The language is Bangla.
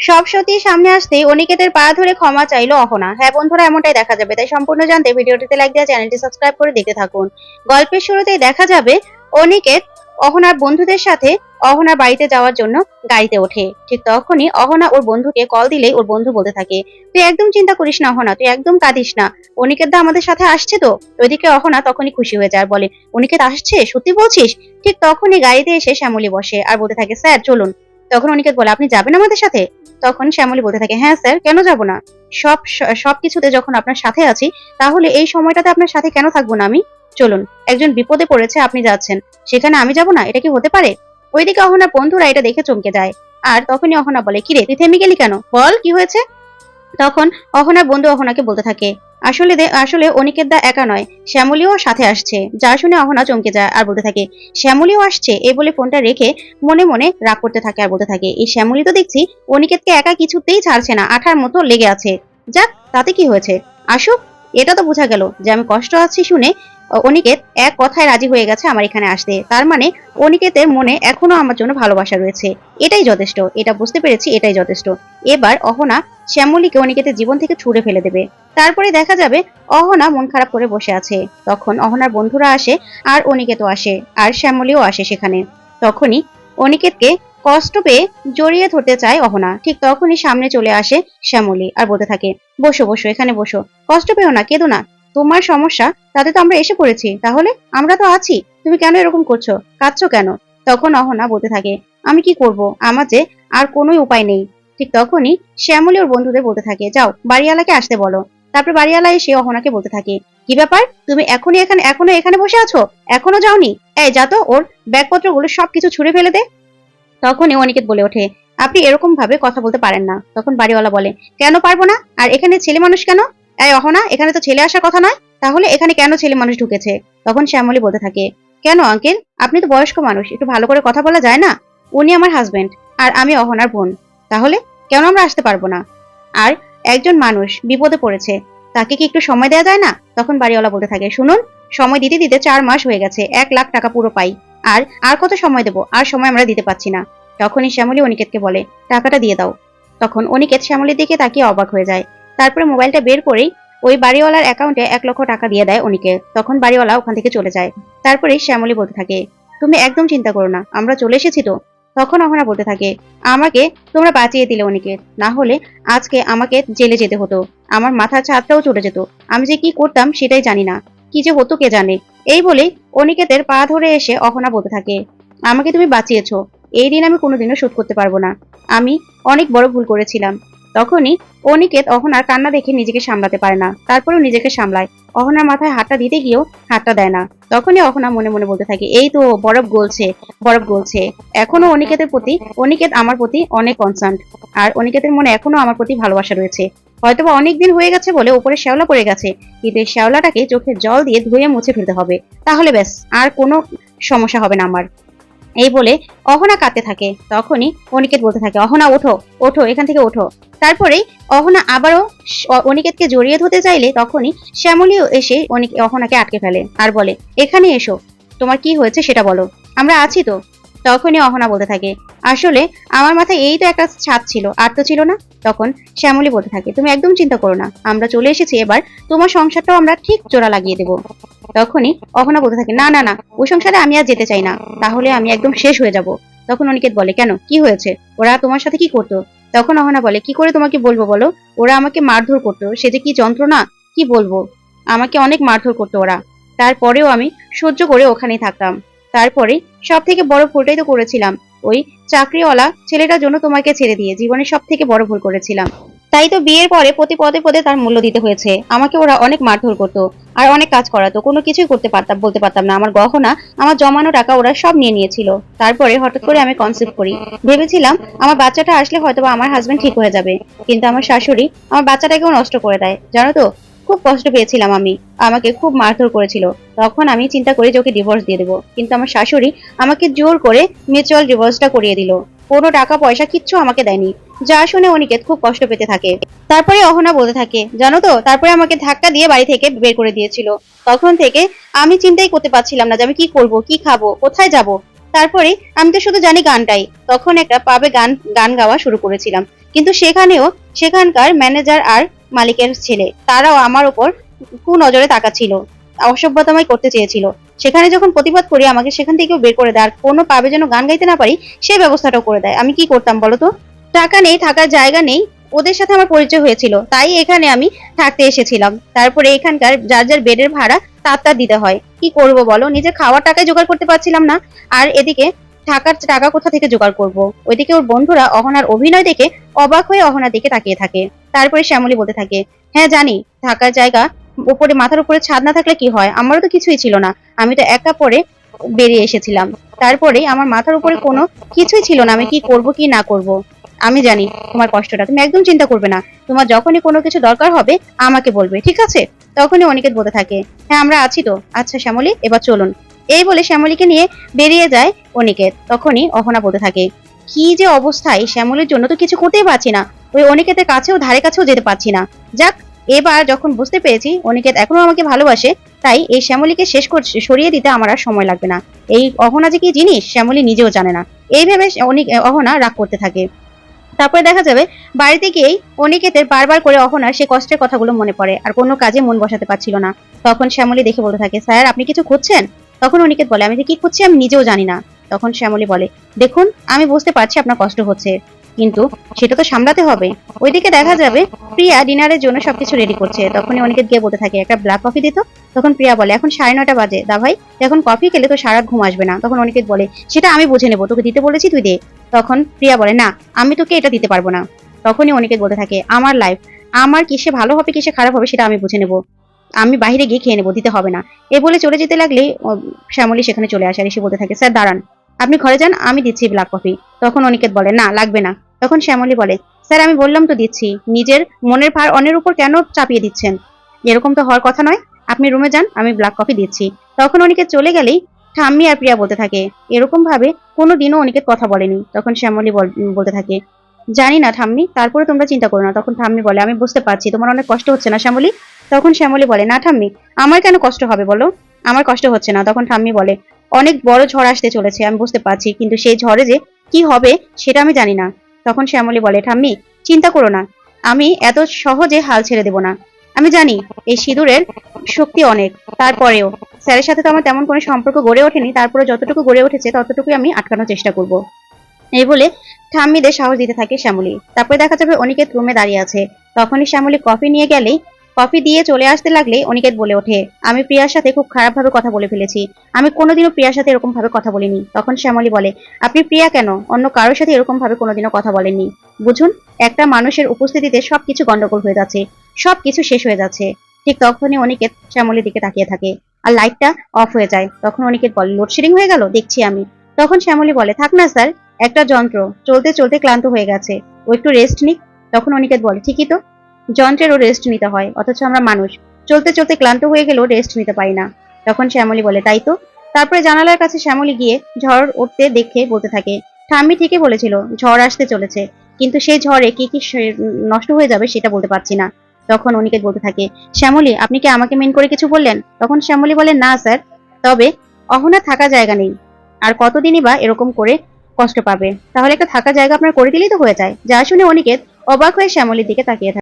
সব সত্যি সামনে আসতেই অনিকেতের পা ধরে ক্ষমা চাইলো অহনা। হ্যাঁ বন্ধুরা, এমনটাই দেখা যাবে। তাই সম্পূর্ণ জানতে ভিডিওটিতে লাইক দিয়ে চ্যানেলটি সাবস্ক্রাইব করে দেখতে থাকুন। গল্পের শুরুতেই দেখা যাবে অনিকেত অহনার বন্ধুদের সাথে অহনার বাড়িতে যাওয়ার জন্য গাড়িতে ওঠে। ঠিক তখনই অহনা ওর বন্ধুকে কল দিলেই ওর বন্ধু বলতে থাকে, তুই একদম চিন্তা করিস না অহনা, তুই একদম কাঁদিস না। অনিকেত দা আমাদের সাথে আসছে তো? ওইদিকে অহনা তখনই খুশি হয়ে যায়, বলে, অনিকেত আসছে? সত্যি বলছিস? ঠিক তখনই গাড়িতে এসে শ্যামলী বসে আর বলতে থাকে, স্যার, চলুন। তখন অনিকেত বলে, আপনি যাবেন আমাদের সাথে? তখন শ্যামলী বলতে থাকে হ্যাঁ স্যার, কেন যাব না? সব সব কিছুতে যখন আপনার সাথে আছি, তাহলে এই সময়টাতে আপনার সাথে কেন থাকব না আমি? চলুন, একজন বিপদে পড়েছে, আপনি যাচ্ছেন। সেখানে আমি যাব না? এটা কি হতে পারে? ওইদিকে অহনার বন্ধুরা এটা দেখে চমকে যায়। আর তখনই অহনা বলে, কিরে, তুই থেমে গেলি কেন? বল, কি হয়েছে? তখন অহনার বন্ধু অহনাকে বলতে থাকে, আসলে আসলে অনিকের দা একা নয়, শ্যামলিও সাথে আসছে। যা শুনে অহনা চমকে যায় আর বলতে থাকে, শ্যামলিও আসছে? এই বলে ফোনটা রেখে মনে মনে রাগ করতে থাকে আর বলতে থাকে, এই শ্যামলি তো দেখছি অনিকেতকে একা কিছুতেই ছাড়ছে না, আঠার মতো লেগে আছে। যাক, তাতে কি হয়েছে? আসুক এটা তো বোঝা গেল যে আমি কষ্ট আছি শুনে অনিকেত এক কথায় রাজি হয়ে গেছে আমার এখানে আসতে। তার মানে অনিকেতের মনে এখনও আমার জন্য ভালোবাসা রয়েছে। এটাই যথেষ্ট, এটা বুঝতে পেরেছি, এটাই যথেষ্ট। এবার অহনা শ্যামলীকে অনিকেতের জীবন থেকে ছুড়ে ফেলে দেবে। তারপরে দেখা যাবে অহনা মন খারাপ করে বসে আছে। তখন অহনার বন্ধুরা আসে আর অনিকেতও আসে, আর শ্যামলীও আসে সেখানে। তখনই অনিকেতকে কষ্ট পেয়ে জড়িয়ে ধরতে চায় অহনা। ঠিক তখনই সামনে চলে আসে শ্যামলী আর বলতে থাকে, বসো বসো, এখানে বসো। কষ্ট পেও না, কেঁদো না। তোমার সমস্যা, তাতে তো আমরা এসে পড়েছি। তাহলে আমরা তো আছি। তুমি কেন এরকম করছ? কাঁদছো কেন? তখন অহনা বলতে থাকে, আমি কি করব? আমার যে আর কোনো উপায় নেই। ঠিক তখনই শ্যামলী ওর বন্ধুদের বলতে থাকে, যাও, বাড়িওয়ালাকে আসতে বলো। তারপর বাড়িওয়ালা এসে অহনাকে বলতে থাকে, কি ব্যাপার? তুমি এখনই এখানে এখনও এখানে বসে আছো? এখনও যাওনি? এই যা তো, ওর ব্যাগপত্রগুলো সবকিছু ছুঁড়ে ফেলে দে। তখনই অনিকেত বলে ওঠে, আপনি এরকম ভাবে কথা বলতে পারেন না। তখন বাড়িওয়ালা বলে, কেন পারব না? আর এখানে ছেলে মানুষ কেন? এই অহনা, এখানে তো ছেলে আসার কথা নয়। তাহলে এখানে কেন ছেলে মানুষ ঢুকেছে? তখন শ্যামলী বলতে থাকে, কেন আঙ্কেল? আপনি তো বয়স্ক মানুষ, একটু ভালো করে কথা বলা যায় না? উনি আমার হাজবেন্ড আর আমি অহনার বোন। তাহলে কেন আমরা আসতে পারব না? আর একজন মানুষ বিপদে পড়েছে, তাকে কি একটু সময় দেওয়া যায় না? তখন বাড়িওয়ালা বলতে থাকে, শুনুন, সময় দিতে দিতে চার মাস হয়ে গেছে, এক লাখ টাকা পুরো পাই। আর আর কত সময় দেবো? আর সময় আমরা দিতে পারছি না। তখনই শ্যামলী অনিকেতকে বলে, টাকাটা দিয়ে দাও। তখন অনিকেত শ্যামলীর দিকে তাকিয়ে অবাক হয়ে যায়। তারপরে মোবাইলটা বের করেই ওই বাড়িওয়ালার অ্যাকাউন্টে এক লক্ষ টাকা দিয়ে দেয় অনিকে তখন বাড়িওয়ালা ওখান থেকে চলে যায়। তারপরে শ্যামলী বলতে থাকে, তুমি একদম চিন্তা করো না, আমরা চলে এসেছি তো? তখন অহনা বলতে থাকে, আমাকে তোমরা বাঁচিয়ে দিলে অনিকেত, না হলে আজকে আমাকে জেলে যেতে হতো। আমার মাথার ছাদটাও চলে যেত। আমি যে কি করতাম সেটাই জানি না। কি যে হতো কে জানে? এই বলে অনিকেতের পা ধরে এসে অহনা বলতে থাকে, আমাকে তুমি বাঁচিয়েছো, এই দিন আমি কোনোদিনও শোধ করতে পারব না। আমি অনেক বড় ভুল করেছিলাম। তখনই অনিকেত অহনার কান্না দেখে নিজেকে সামলাতে পারে না, তারপরেও নিজেকে সামলায়। অহনার মাথায় হাতটা দিতে গিয়েও হাতটা দেয় না। তখনই অহনা মনে মনে বলতে থাকে, এই তো, বরফ গলছে বরফ গলছে। এখনও অনিকেতের প্রতি, অনিকেত আমার প্রতি অনেক কনসার্ন আর অনিকেতের মনে এখনও আমার প্রতি ভালোবাসা রয়েছে। হয়তোবা অনেক দিন হয়ে গেছে বলে উপরে শ্যাওলা পড়ে গেছে, কিন্তু এই শ্যাওলাটাকে চোখের জল দিয়ে ধুয়ে মুছে ফেলতে হবে। তাহলে ব্যাস, আর কোনো সমস্যা হবে না আমার। এই বলে অহনা কাঁদতে থাকে। তখনই অনিকেত বলতে থাকে, অহনা, ওঠো ওঠো, এখান থেকে ওঠো। তারপরেই অহনা আবারও অনিকেতকে জড়িয়ে ধরতে চাইলে তখনই শ্যামলীও এসে অনিক অহনাকে আটকে ফেলে আর বলে, এখানে এসো, তোমার কি হয়েছে সেটা বলো। আমরা আছি তো। তখনই অহনা বলতে থাকে, আসলে আমার মাথায় এই তো একটা ছাদ ছিল, আর তো ছিল না। তখন শ্যামলী বলতে থাকে, তুমি একদম চিন্তা করো না, আমরা চলে এসেছি, এবার তোমার সংসারটাও আমরা ঠিক জোড়া লাগিয়ে দেবো। তখনই অহনা বলতে থাকে, না না না, ওই সংসারে আমি আর যেতে চাই না, তাহলে আমি একদম শেষ হয়ে যাব। তখন অনিকেত বলে, কেন? কি হয়েছে? ওরা তোমার সাথে কি করতো? তখন অহনা বলে, কি করে তোমাকে বলব বলো? ওরা আমাকে মারধর করতো, সে যে কি যন্ত্রণা, কি বলব? আমাকে অনেক মারধর করতো ওরা। তারপরেও আমি সহ্য করে ওখানেই থাকতাম। তারপরে সব থেকে বড় ভুলটাই তো করেছিলাম। ওই চাকরিওয়ালা ছেলেটার জন্য তোমাকে ছেড়ে দিয়ে জীবনে সব থেকে বড় ভুল করেছিলাম। তাই তো বিয়ের পরে প্রতি পদে পদে তার মূল্য দিতে হয়েছে। আমাকে ওরা অনেক মারধর করতো আর অনেক কাজ করাতো, কোনো কিছুই করতে পারতাম, বলতে পারতাম না। আমার গহনা, আমার জমানো টাকা ওরা সব নিয়ে নিয়েছিল। তারপরে হঠাৎ করে আমি কনসেপ্ট করি। ভেবেছিলাম আমার বাচ্চাটা আসলে হয়তো আমার হাজবেন্ড ঠিক হয়ে যাবে। কিন্তু আমার শাশুড়ি আমার বাচ্চাটাকেও নষ্ট করে দেয়। জানো তো খুব কষ্ট পেয়েছিলাম আমি। আমাকে খুব মারধর করেছিল। তখন আমি চিন্তা করি যে ওকে ডিভোর্স দিয়ে দেবো। কিন্তু আমার শাশুড়ি আমাকে জোর করে মিউচুয়াল ডিভোর্সটা করিয়ে দিল। কোনো টাকা পয়সা কিচ্ছু আমাকে দেয়নি। যা শুনে অনিকেত খুব কষ্ট পেতে থাকে। তারপরে অহনা বলতে থাকে, জানো তো, তারপরে আমাকে ধাক্কা দিয়ে বাড়ি থেকে বের করে দিয়েছিল। তখন থেকে আমি চিন্তাই করতে পারছিলাম না যে আমি কি করব, কি খাব, কোথায় যাব। তারপরে আমি তো শুধু জানি গানটাই। তখন একটা পাবে গান গান গাওয়া শুরু করেছিলাম। কিন্তু সেখানেও সেখানকার ম্যানেজার আর মালিকের ছেলে। তারাও আমার উপর কু নজরে তাকাচ্ছিল অসভ্যতামাই করতে চেয়েছিল। সেখানে যখন প্রতিবাদ করি, আমাকে সেখান থেকেও বের করে দেয়। আর কোনো পাবে যেন গান গাইতে না পারি সেই ব্যবস্থাটাও করে দেয়। আমি কি করতাম বলো তো? টাকা নেই, থাকার জায়গা নেই। ওদের সাথে আমার পরিচয় হয়েছিল। তাই এখানে আমি থাকতে এসেছিলাম। তারপরে এখানকার যার যার বেডের ভাড়া তার তার দিতে হয়। কি করব বলো? নিজে খাওয়ার টাকায় জোগাড় করতে পারছিলাম না। আর এদিকে থাকার টাকা কোথা থেকে জোগাড় করব? ওইদিকে ওর বন্ধুরা অহনার অভিনয় দেখে অবাক হয়ে অহনার দিকে তাকিয়ে থাকে। তারপরে শ্যামলী বলতে থাকে হ্যাঁ জানি, থাকার জায়গা উপরে মাথার উপরে ছাদ না থাকলে কি হয়? আমারও তো কিছুই ছিল না। আমি তো একা পরে বেরিয়ে এসেছিলাম। তারপরে আমার মাথার উপরে কোনো কিছুই ছিল না। আমি কি করব, কি না করব? আমি জানি তোমার কষ্টটা। তুমি একদম চিন্তা করবে না। তোমার যখনই কোনো কিছু দরকার হবে, আমাকে বলবে, ঠিক আছে? তখনই অনিকেত বলতে থাকে হ্যাঁ আমরা আছি তো। আচ্ছা শ্যামলী, এবার চলুন। এই বলে শ্যামলীকে নিয়ে বেরিয়ে যায় অনিকেত। তখনই অহনা বলতে থাকে, কি যে অবস্থায় শ্যামলীর জন্য তো কিছু করতেই পারছি না। ওই অনিকেতের কাছেও, ধারে কাছেও যেতে পারছি না। যাক, এবার যখন বুঝতে পেরেছি অনিকেত এখনও আমাকে ভালোবাসে, তাই এই শ্যামলীকে শেষ করে, সরিয়ে দিতে আমার আর সময় লাগবে না। এই অহনা যে কি জিনিস, শ্যামলী নিজেও জানে না। এই ভেবে অনিক, অহনা রাগ করতে থাকে। তারপরে দেখা যাবে, বাড়িতে গিয়েই অনিকেতের বারবার করে অহনার সে কষ্টের কথাগুলো মনে পড়ে, আর কোনো কাজে মন বসাতে পারছিল না। তখন শ্যামলী দেখে বলতে থাকে, স্যার, আপনি কিছু খুঁজছেন? তখন অনিকেত বলে, আমি যে কি করছি আমি নিজেও জানি না। তখন শ্যামলী বলে, দেখুন, আমি বুঝতে পারছি আপনার কষ্ট হচ্ছে, কিন্তু সেটা তো সামলাতে হবে। ওইদিকে দেখা যাবে, প্রিয়া ডিনারের জন্য সবকিছু রেডি করছে। তখনই অনিকেত গিয়ে বলতে থাকে, একটা ব্ল্যাক কফি দিত তখন প্রিয়া বলে, এখন সাড়ে নটা বাজে। দা ভাই, এখন কফি খেলে তো সারা ঘুম আসবে না। তখন অনিকেত বলে, সেটা আমি বুঝে নেব, তোকে দিতে বলেছি তুই দে। তখন প্রিয়া বলে, না, আমি তোকে এটা দিতে পারব না। তখনই অনিকেত বলতে থাকে, আমার লাইফ আমার কিসে ভালো হবে, কিসে খারাপ হবে, সেটা আমি বুঝে নেব। আমি বাইরে গিয়ে খেয়ে নেব, দিতে হবে না। এ বলে চলে যেতে লাগলে শ্যামলী সেখানে চলে আসে আর এসে বলতে থাকে, স্যার, দাঁড়ান। আপনি ঘরে যান, আমি দিচ্ছি ব্ল্যাক কফি তখন অনিকেত বলে, না, লাগবে না। তখন শ্যামলী বলে, স্যার, আমি বললাম তো দিচ্ছি, নিজের মনের ভার অন্যের উপর কেন চাপিয়ে দিচ্ছেন? এরকম তো হওয়ার কথা নয়। আপনি রুমে যান, আমি ব্ল্যাক কফি দিচ্ছি। তখন অনিকেত চলে গেলেই ঠাম্মি আর প্রিয়া বলতে থাকে, এরকম ভাবে কোনো দিনও অনিকেত কথা বলেনি। তখন শ্যামলী বল- বলতে থাকে, জানি না ঠাম্মি, তারপরে তোমরা চিন্তা করো না। তখন ঠাম্মি বলে, আমি বুঝতে পারছি, তোমার অনেক কষ্ট হচ্ছে না, শ্যামলী? তখন শ্যামলী বলে, না ঠাম্মি, আমার কেন কষ্ট হবে বলো? আমার কষ্ট হচ্ছে না। তখন ঠাম্মি বলে, অনেক বড় ঝড় আসতে চলেছে, আমি বুঝতে পারছি, কিন্তু সেই ঝড়ে যে কি হবে সেটা আমি জানি না। তখন শ্যামলী বলে, ঠাম্মি, চিন্তা করো না, আমি এত সহজে হাল ছেড়ে দেব না। আমি জানি এই সিঁদুরের শক্তি অনেক, তারপরেও স্যারের সাথে তো আমার তেমন কোনো সম্পর্ক গড়ে ওঠেনি তারপরে যতটুকু গড়ে উঠেছে, ততটুকুই আমি আটকানোর চেষ্টা করব। এই বলে ঠাম্মিদের সাহস দিতে থাকে শ্যামলী। তারপরে দেখা যাবে অনিকেত রুমে দাঁড়িয়ে আছে। তখনই শ্যামলী কফি নিয়ে গেলেই কফি দিয়ে চলে আসতে লাগলে অনিকেত বলে ওঠে, আমি প্রিয়ার সাথে খুব খারাপভাবে কথা বলে ফেলেছি। আমি কোনোদিনও প্রিয়ার সাথে এরকম ভাবে কথা বলিনি। তখন শ্যামলী বলে, আপনি প্রিয়া কেন? অন্য কারোর সাথে এরকম ভাবে কোনোদিনও কথা বলেননি। বুঝুন, একটা মানুষের উপস্থিতিতে সবকিছু গন্ডগোল হয়ে যাচ্ছে, সবকিছু শেষ হয়ে যাচ্ছে। ঠিক তখনই অনিকেত শ্যামলীর দিকে তাকিয়ে থাকে আর লাইটটা অফ হয়ে যায়। তখন অনিকেত বলে, লোডশেডিং হয়ে গেল? দেখছি আমি। তখন শ্যামলী বলে, থাক না স্যার, একটা যন্ত্র, চলতে চলতে ক্লান্ত হয়ে গেছে। ও একটু রেস্ট নিক। তখন অনিকেত বলে, ঠিকই তো। যন্ত্রেরও রেস্ট নিতে হয়, অথচ আমরা মানুষ। চলতে চলতে ক্লান্ত হয়ে গেলেও রেস্ট নিতে পারি না। তখন শ্যামলী বলে, তাই তো? তারপরে জানালার কাছে শ্যামলী গিয়ে ঝড় উঠতে দেখে বলতে থাকে, ঠাম্মি ঠিকই বলেছিল, ঝড় আসতে চলেছে। কিন্তু সেই ঝড়ে কি কি নষ্ট হয়ে যাবে সেটা বলতে পারছি না। তখন অনিকেত বলতে থাকে, শ্যামলী, আপনি কি আমাকে মেন করে কিছু বললেন? তখন শ্যামলী বলে, না স্যার তবে অহনা থাকা জায়গা নেই। আর কতদিনই বা এরকম করে কষ্ট পাবে? তাহলে একটা থাকা জায়গা আপনার করে দিলেই তো হয়ে যায়। যা শুনে অনিকেত অবাক হয়ে শ্যামলীর দিকে তাকিয়ে থাকে।